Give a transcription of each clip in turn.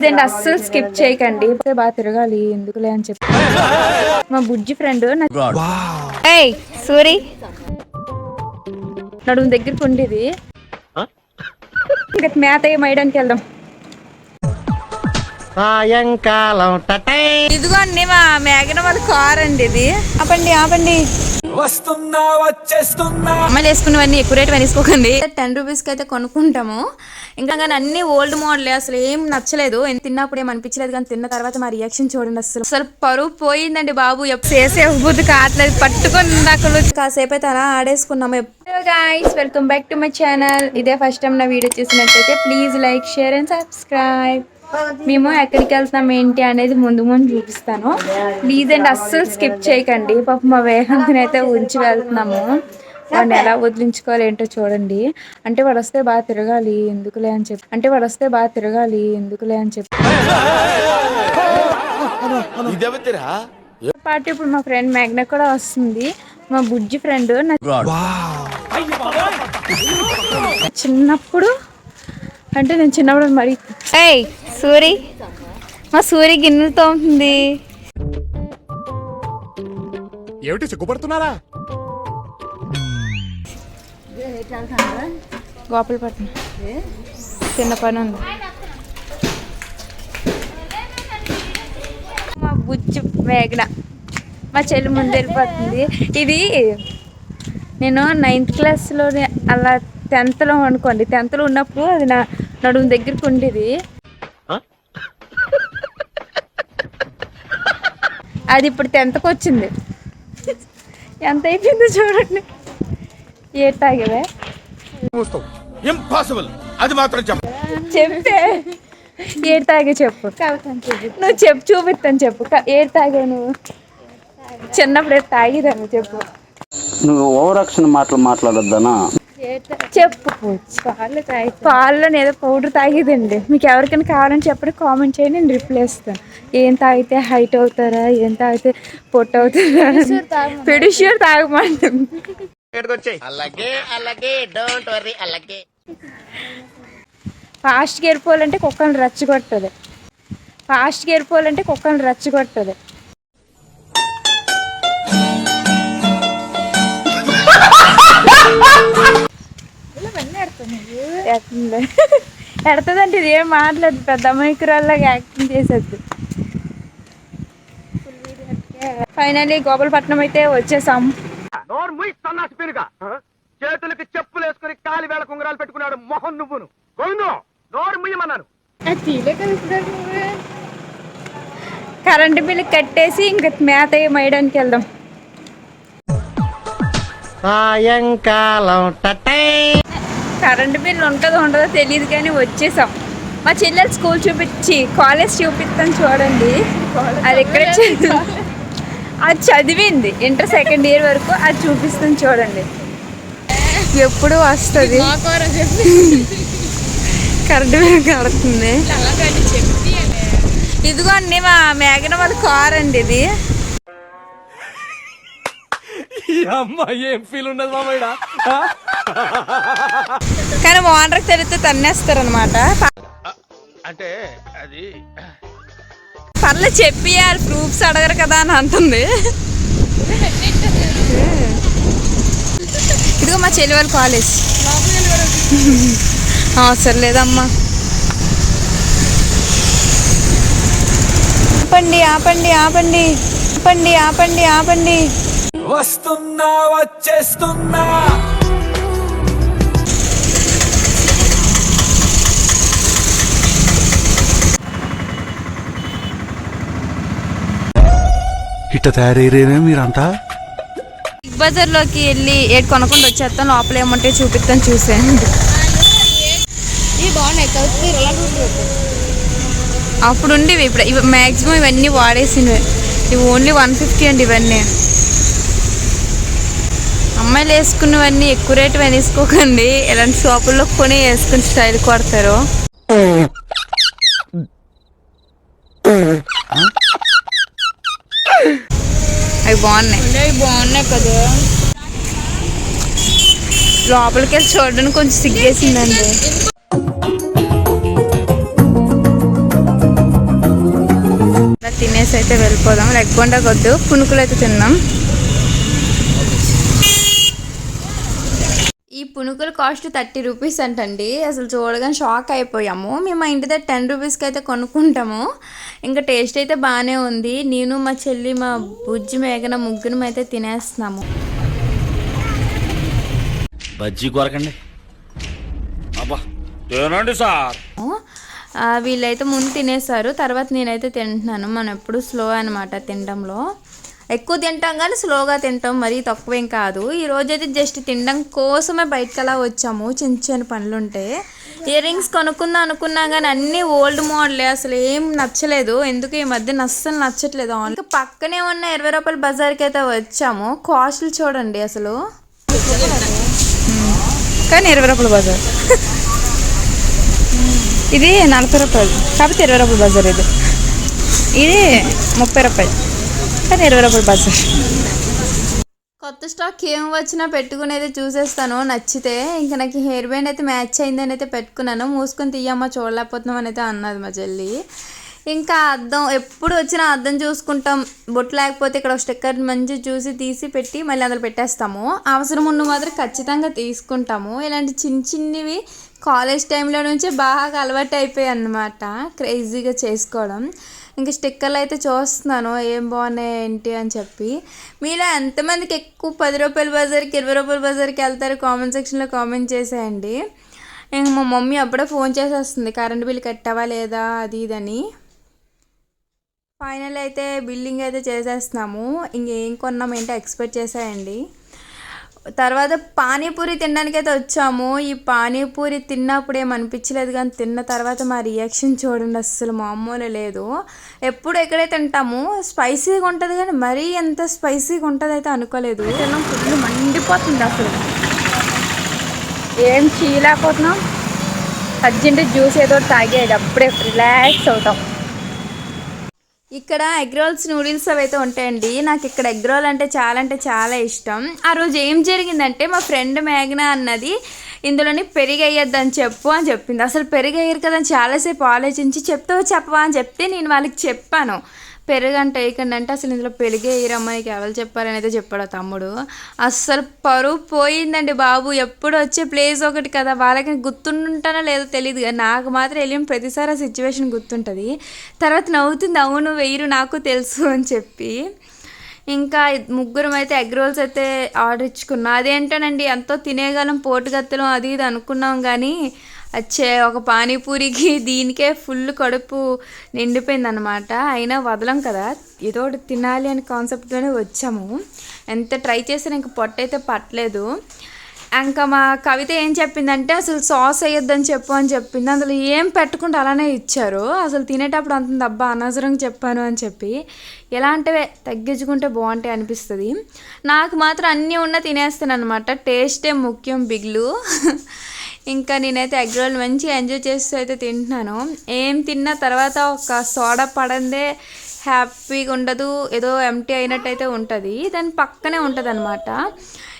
ఇదండి అస్సలు స్కిప్ చేయకండి. బాగా తిరగాలి ఎందుకులే అని చెప్పి. మా బుజ్జి ఫ్రెండ్ ఏయ్ సూరి నడుము దగ్గరికి ఉండేది. ఇంకా మేత వేయడానికి వెళ్దాం. సాయంకాలం టటై. ఇదిగోండి మా మేఘన వాళ్ళ కార్ అండి ఇది. ఆపండి ఆపండి. వస్తున్నా వచ్చేస్తున్నా. అమ్మాయిలు వేసుకున్నవన్నీ ఎక్కువ రేట్ వేసుకోకండి టెన్ రూపీస్కి అయితే కొనుక్కుంటాము. ఇంకా కానీ అన్ని ఓల్డ్ మోడల్ అసలు ఏం నచ్చలేదు. ఏం తిన్నప్పుడు ఏం అనిపించలేదు. కానీ తిన్న తర్వాత మా రియాక్షన్ చూడండి అసలు. అసలు పరువు పోయిందండి బాబు. ఎప్పుడు చేసే బుద్ధి కావట్లేదు. పట్టుకొని ఇందాకలు కాసేపు అయితే అలా ఆడేసుకున్నాము. Guys welcome back to my channel ఇదే ఫస్ట్ టైం నా వీడియో చూసినట్టయితే please like share and subscribe మేము ఎక్కడికి వెళ్తున్నాం ఏంటి అనేది ముందు ముందు చూపిస్తాను. ప్లీజ్ అండి అస్సలు స్కిప్ చేయకండి. పాప మా వేగంతిని అయితే ఉంచి వెళ్తున్నాము. వాడిని ఎలా వదిలించుకోవాలి ఏంటో చూడండి. అంటే వాడు వస్తే బాగా తిరగాలి ఎందుకులే అని చెప్పి. అంటే వాడు వస్తే బాగా తిరగాలి ఎందుకులే అని చెప్పి. పాటు ఇప్పుడు మా ఫ్రెండ్ మేఘ్న కూడా వస్తుంది. మా బుజ్జి ఫ్రెండ్ చిన్నప్పుడు అంటే నేను చిన్నప్పుడు మరి ఏయ్ సూరి. మా సూరి గిన్నెలతో ఉంటుంది. ఏమిటి సిగ్గుపడుతున్నారా? గోపాలపట్నం చిన్న పని ఉంది. మా బుజ్జి వేగన మా చెల్లి ముందు వెళ్ళిపోతుంది. ఇది నేను నైన్త్ క్లాస్లోనే అలా టెన్త్లో అనుకోండి. టెన్త్లో ఉన్నప్పుడు అది నా నడుము దగ్గరికి ఉండేది. అది ఇప్పుడు టెన్త్కి వచ్చింది. ఎంత అయిపోయిందో చూడండి. ఏ తాగేవే? ఇంపాసిబుల్ అది మాత్రం చెప్ప. చెప్తే ఏడు తాగే చెప్పు. నువ్వు చెప్పు చూపిస్తాను చెప్పు. ఏడు తాగావు నువ్వు? చిన్నప్పుడు ఏడు తాగేదాన్ని చెప్పు. నువ్వు ఓవరాక్షన్ మాటలు మాట్లాడొద్దనా? చెప్పు. పాలు తాగి పాలలో ఏదో పౌడర్ తాగేదండి. మీకు ఎవరికైనా కావాలని చెప్పండి కామెంట్ చేయండి నేను రిప్లై ఇస్తాను. ఏం తాగితే హైట్ అవుతారా ఏం తాగితే పొట్టు అవుతారా పెడిష్యూర్ తాగమంటుంది అలాగే అలాగే డోంట్ వరీ అలాగే. ఫాస్ట్గా వెళ్ళిపోవాలంటే కుక్కని రెచ్చగొట్టదు ఫాస్ట్గా వెళ్ళిపోవాలంటే కుక్కని రెచ్చగొట్టదు ఎడతదంటే ఇది ఏం మాట్లాడు పెద్ద అమాయకురాల్లాగా యాక్టింగ్ చేసేది ఫైనల్లీ గోపాలపట్నం అయితే వచ్చేసాం. చేతులకి చెప్పులు వేసుకుని కాలి వేళ కుంగరాలు పెట్టుకున్నాడు మొహం నువ్వును. గోవిందు నోరు ముయ్యమన్నాను కరెంటు బిల్లు కట్టేసి ఇంక మేత వేయడానికి వెళ్దాం. సాయంకాలం టటై కరెంటు బిల్ ఉంటుందో ఉండదో తెలియదు కానీ వచ్చేసాం. మా చెల్లెలు స్కూల్ చూపించి కాలేజ్ చూపిస్తాను చూడండి. అది ఎక్కడ చదివి- అది చదివింది ఇంటర్ సెకండ్ ఇయర్ వరకు అది చూపిస్తాను చూడండి. ఎప్పుడు వస్తుంది? కరెంటు బిల్ కడుతుంది. ఇదిగోండి మా మేఘన వాళ్ళ కార్ అండి ఇది. అమ్మ ఏం ఫీల్ ఉన్నది మామయ్య కానీ ఓనర్కి తెలిస్తే తన్నేస్తారు అనమాట అంటే అది పర్లేదు చెప్పియాలి ప్రూఫ్స్ అడగరు కదా అని అంటుంది. ఇదిగో మా చెల్లి వాళ్ళ కాలేజ్ అవసరం లేదమ్మా. ఆపండి ఆపండి ఆపండి. ఆపండి ఆపండి ఆపండి. వస్తున్నా వచ్చేస్తున్నా. ఇట్ట తయారయ్యేనే మీరంతా? బిగ్ బజార్లోకి వెళ్ళి ఏడు కొనకుండా వచ్చేస్తాం లోపల ఏమంటే చూపిస్తాను చూసాను అప్పుడు ఉండేవి ఇప్పుడు ఇవి మ్యాక్సిమం ఇవన్నీ వాడేసినవి. ఇవి ఓన్లీ వన్ ఫిఫ్టీ అండి ఇవన్నీ. అమ్మాయిలు వేసుకున్నవన్నీ ఎక్కువ రేటు వేసుకోకండి. ఇలాంటి షాపుల్లో కొని వేసుకుని స్టైల్ కొడతారు. అవి బాగున్నాయి. అవి బాగున్నాయి కదా. లోపలికి వెళ్ళి చూడడానికి కొంచెం సిగ్గేసిందండి. తినేసి అయితే వెళ్ళిపోదాం. రెగ్గొండకొద్దు పునుకులు అయితే తిన్నాం. పునుకుల కాస్ట్ థర్టీ రూపీస్ అంటండి. అసలు చూడగానే షాక్ అయిపోయాము. మేము మా ఇంటి దగ్గర టెన్ రూపీస్కి అయితే కొనుక్కుంటాము. ఇంకా టేస్ట్ అయితే బాగానే ఉంది. నేను మా చెల్లి మా బుజ్జి మేఘన ముగ్గురం అయితే తినేస్తున్నాము. బజ్జీ కొరకండి. తినండి సార్. వీళ్ళైతే ముందు తినేసారు తర్వాత నేనైతే తింటున్నాను. మనం ఎప్పుడు స్లో అనమాట తినడంలో. ఎక్కువ తింటాం కానీ స్లోగా తింటాం మరీ తక్కువేం కాదు. ఈరోజు అయితే జస్ట్ తినడం కోసమే బయటకు అలా వచ్చాము చిన్న చిన్న పనులు ఉంటే ఇయర్ రింగ్స్ కొనుక్కుందాం అనుకున్నా కానీ అన్నీ ఓల్డ్ మోడలే అసలు ఏం నచ్చలేదు. ఎందుకు ఈ మధ్య అస్సలు నచ్చట్లేదు ఇంకా పక్కనే ఉన్న ఇరవై రూపాయల బజార్కి అయితే వచ్చాము. కాస్ట్లు చూడండి అసలు. కానీ ఇరవై రూపాయల బజార్. ఇది నలభై రూపాయలు. కాకపోతే ఇరవై రూపాయల బజార్ ఇది. ఇది ముప్పై రూపాయలు. కానీ ఇరవై రూపాయలు బస్సు కొత్త స్టాక్ ఏం వచ్చినా పెట్టుకునేది చూసేస్తాను నచ్చితే. ఇంకా నాకు హెయిర్ బ్యాండ్ అయితే మ్యాచ్ అయిందని అయితే పెట్టుకున్నాను. మూసుకొని తీయమ్మా చూడలేకపోతున్నాం అని అయితే అన్నది మా చెల్లి. ఇంకా అద్దం ఎప్పుడు వచ్చినా అద్దం చూసుకుంటాం. బొట్టు లేకపోతే ఇక్కడ ఒక స్టిక్కర్ మంచి చూసి తీసి పెట్టి మళ్ళీ అందులో పెట్టేస్తాము. అవసరం ఉన్న మాత్రం ఖచ్చితంగా తీసుకుంటాము. ఇలాంటి చిన్న చిన్నవి కాలేజ్ టైంలో నుంచే బాగా అలవాటు అయిపోయాయి అన్నమాట. క్రేజీగా చేసుకోవడం. ఇంకా స్టిక్కర్లు అయితే చూస్తున్నాను ఏం బాగున్నాయి ఏంటి అని చెప్పి. మీలో ఎంతమందికి ఎక్కువ పది రూపాయల బజార్కి ఇరవై రూపాయల బజార్కి వెళ్తారు కామెంట్ సెక్షన్లో కామెంట్ చేసేయండి. ఇంక మా మమ్మీ అప్పుడే ఫోన్ చేసేస్తుంది కరెంట్ బిల్ కట్టావా లేదా అది ఇదని ఫైనల్ అయితే బిల్లింగ్ అయితే చేసేస్తున్నాము ఇంకేం కొన్నాం ఏంటో ఎక్స్పెక్ట్ చేసేయండి. తర్వాత పానీపూరి తినడానికి అయితే వచ్చాము. ఈ పానీపూరి తిన్నప్పుడు ఏం అనిపించలేదు కానీ తిన్న తర్వాత మా రియాక్షన్ చూడండి అస్సలు మామూలు లేదు. ఎప్పుడు ఎక్కడే తింటాము స్పైసీగా ఉంటుంది కానీ మరీ ఎంత స్పైసీగా ఉంటుంది అయితే అనుకోలేదు. తిన్నాం ఫుల్ మండిపోతుంది అసలు. ఏం చేయలేకపోతున్నాం. అర్జెంట్ జ్యూస్ ఏదో తాగేది అప్పుడే రిలాక్స్ అవుతాం. ఇక్కడ ఎగ్ రోల్స్ నూడిల్స్ అవి అయితే ఉంటాయండి. నాకు ఇక్కడ ఎగ్ రోల్ అంటే చాలా అంటే చాలా ఇష్టం. ఆ రోజు ఏం జరిగిందంటే మా ఫ్రెండ్ మేఘన అన్నది ఇందులోని పెరిగి అని చెప్పు అని చెప్పింది. అసలు పెరిగి కదా చాలాసేపు ఆలోచించి చెప్తావు చెప్పవా అని చెప్తే నేను వాళ్ళకి చెప్పాను. పెరుగు అంటే వేయకండి అసలు ఇందులో పెరిగే వేయరమ్మా ఎవరు చెప్పారని అయితే చెప్పాడు ఆ తమ్ముడు. అస్సలు పరువు పోయిందండి బాబు. ఎప్పుడు వచ్చే ప్లేస్ ఒకటి కదా. వాళ్ళకి గుర్తుంటానో లేదో తెలియదు కానీ నాకు మాత్రం వెళ్ళిన ప్రతిసారి ఆ సిచ్యువేషన్ గుర్తుంటుంది. తర్వాత నవ్వుతుంది అవును వెయ్యరు నాకు తెలుసు అని చెప్పి. ఇంకా ముగ్గురం అయితే ఎగ్ రోల్స్ అయితే ఆర్డర్ ఇచ్చుకున్నాం. అదేంటోనండి ఎంతో తినేగలం పోటుగత్తలం అది ఇది అనుకున్నాం కానీ వచ్చే ఒక పానీపూరికి దీనికే ఫుల్ కడుపు నిండిపోయింది అనమాట అయినా వదలం కదా. ఏదో ఒకటి తినాలి అనే కాన్సెప్ట్తోనే వచ్చాము. ఎంత ట్రై చేసినా ఇంక పొట్ట అయితే పట్టలేదు. ఇంకా మా కవిత ఏం చెప్పిందంటే అసలు సాస్ వేయొద్దని చెప్పు అని చెప్పింది. అందులో ఏం పెట్టకుండా అలానే ఇచ్చారు. అసలు తినేటప్పుడు అంత అబ్బా అనవసరంగా చెప్పాను అని చెప్పి ఎలాంటివే తగ్గించుకుంటే బాగుంటాయి అనిపిస్తుంది. నాకు మాత్రం అన్నీ ఉన్నా తినేస్తాను అనమాట టేస్టే ముఖ్యం బిగ్లు. ఇంకా నేనైతే ఎగ్ రోల్ మంచిగా ఎంజాయ్ చేస్తూ అయితే తింటున్నాను. ఏం తిన్న తర్వాత ఒక సోడా పడందే హ్యాపీగా ఉండదు. ఏదో ఎంటీ అయినట్టయితే ఉంటుంది. దాని పక్కనే ఉంటుంది అనమాట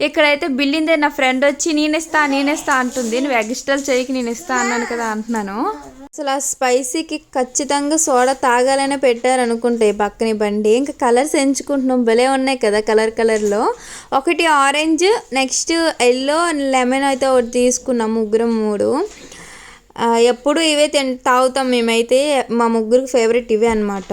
ఇక్కడైతే బిల్లిందే నా ఫ్రెండ్ వచ్చి నేనిస్తా నేనిస్తా అంటుంది. నువ్వు ఎగ్స్టల్ చేయకి నేను ఇస్తా అన్నాను కదా అంటున్నాను. అసలు ఆ స్పైసీకి ఖచ్చితంగా సోడా తాగాలనే పెట్టారనుకుంటే ఈ పక్కన బండి. ఇంకా కలర్స్ ఎంచుకుంటున్నాం. భలే ఉన్నాయి కదా కలర్ కలర్లో. ఒకటి ఆరెంజ్ నెక్స్ట్ ఎల్లో లెమన్ అయితే ఒకటి తీసుకున్నాం ముగ్గురం మూడు. ఎప్పుడు ఇవే తిన్ తాగుతాం మేమైతే. మా ముగ్గురికి ఫేవరెట్ ఇవే అనమాట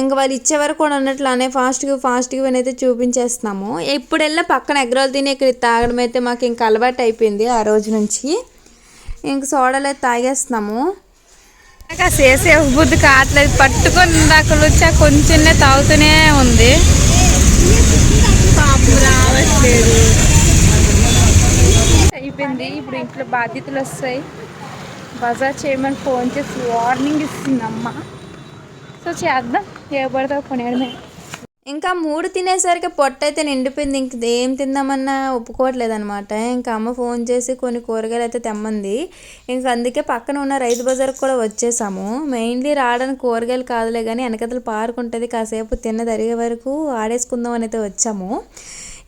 ఇంకా వాళ్ళు ఇచ్చే వరకు కూడా ఉన్నట్లానే ఫాస్ట్గా ఫాస్ట్గా అయితే చూపించేస్తున్నాము. ఇప్పుడెల్లా పక్కన ఎగ్రోలు తిని ఇక్కడ తాగడం అయితే మాకు ఇంకా అలవాటు అయిపోయింది ఆ రోజు నుంచి. ఇంక సోడాలు అయితే తాగేస్తున్నాము. నాకు చేసే బుద్ధి కావట్లేదు. పట్టుకొని దాకా వచ్చా కొంచెం తాగుతూనే ఉంది. పాపం రావట్లేదు అయిపోయింది. ఇప్పుడు ఇంట్లో బాధ్యతలు వస్తాయి. బజార్ చేయమని ఫోన్ చేసి వార్నింగ్ ఇస్తుంది అమ్మ. సో చేద్దాం. ఏ పడితే కొనేయడమే. ఇంకా మూడు తినేసరికి పొట్ట అయితే నిండిపోయింది. ఇంక ఏం తిందామన్నా ఒప్పుకోవట్లేదు అనమాట ఇంకా అమ్మ ఫోన్ చేసి కొన్ని కూరగాయలు అయితే తెమ్మంది. ఇంకా అందుకే పక్కన ఉన్న రైతు బజార్కి కూడా వచ్చేసాము. మెయిన్లీ రావడానికి కూరగాయలు కాదులే కానీ వెనకతలు పార్క్ ఉంటుంది. కాసేపు తిన్న తరిగే వరకు ఆడేసుకుందాం అని అయితే వచ్చాము.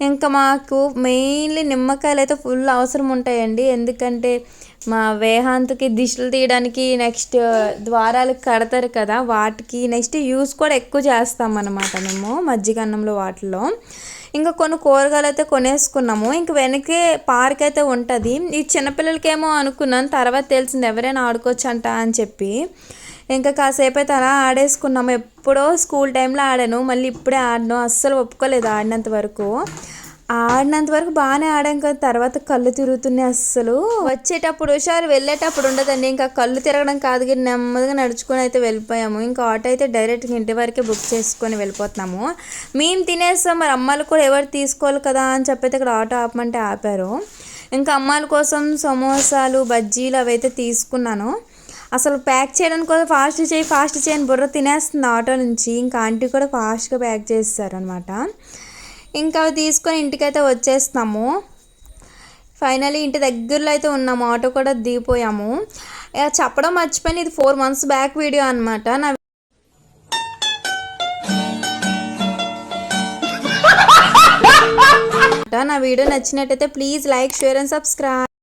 ఇంకా మాకు మెయిన్లీ నిమ్మకాయలు అయితే ఫుల్ అవసరం ఉంటాయండి. ఎందుకంటే మా వేహాంత్కి దిష్టిలు తీయడానికి నెక్స్ట్ ద్వారాలు కడతారు కదా వాటికి నెక్స్ట్ యూస్ కూడా ఎక్కువ చేస్తాం అన్నమాట మేము మజ్జిగ అన్నంలో వాటిలో. ఇంకా కొన్ని కూరగాయలు అయితే కొనేసుకున్నాము. ఇంక వెనకే పార్క్ అయితే ఉంటుంది. ఈ చిన్నపిల్లలకేమో అనుకున్నాను తర్వాత తెలిసింది ఎవరైనా ఆడుకోవచ్చు అంట అని చెప్పి. ఇంకా కాసేపు అయితే అలా ఆడేసుకున్నాము. ఎప్పుడో స్కూల్ టైంలో ఆడాను. మళ్ళీ ఇప్పుడే ఆడను. అస్సలు ఒప్పుకోలేదు ఆడినంత వరకు. ఆడినంత వరకు బాగానే ఆడాం కదా తర్వాత కళ్ళు తిరుగుతున్నాయి అస్సలు. వచ్చేటప్పుడు హుషారు వెళ్ళేటప్పుడు ఉండదండి. ఇంకా కళ్ళు తిరగడం కాదు కానీ నెమ్మదిగా నడుచుకొని అయితే వెళ్ళిపోయాము. ఇంకా ఆటో అయితే డైరెక్ట్గా ఇంటి వరకే బుక్ చేసుకొని వెళ్ళిపోతున్నాము. మేము తినేస్తాం మరి అమ్మాయిలు కూడా ఎవరు తీసుకోవాలి కదా అని చెప్పైతే ఇక్కడ ఆటో ఆపమంటే ఆపారు. ఇంకా అమ్మాయిల కోసం సమోసాలు బజ్జీలు అవి అయితే తీసుకున్నాను. అసలు ప్యాక్ చేయడానికి కూడా ఫాస్ట్ చేయి ఫాస్ట్ చేయని బుర్ర తినేస్తుంది ఆటో నుంచి. ఇంకా ఆంటీ కూడా ఫాస్ట్గా ప్యాక్ చేస్తారనమాట ఇంకా అవి తీసుకొని ఇంటికైతే వచ్చేస్తాము ఫైనలీ ఇంటి దగ్గరలో అయితే ఉన్నాము. ఆటో కూడా దిగిపోయాము. చెప్పడం మర్చిపోయిన. ఇది ఫోర్ మంత్స్ బ్యాక్ వీడియో అనమాట నా నా వీడియో నచ్చినట్టయితే please like share and subscribe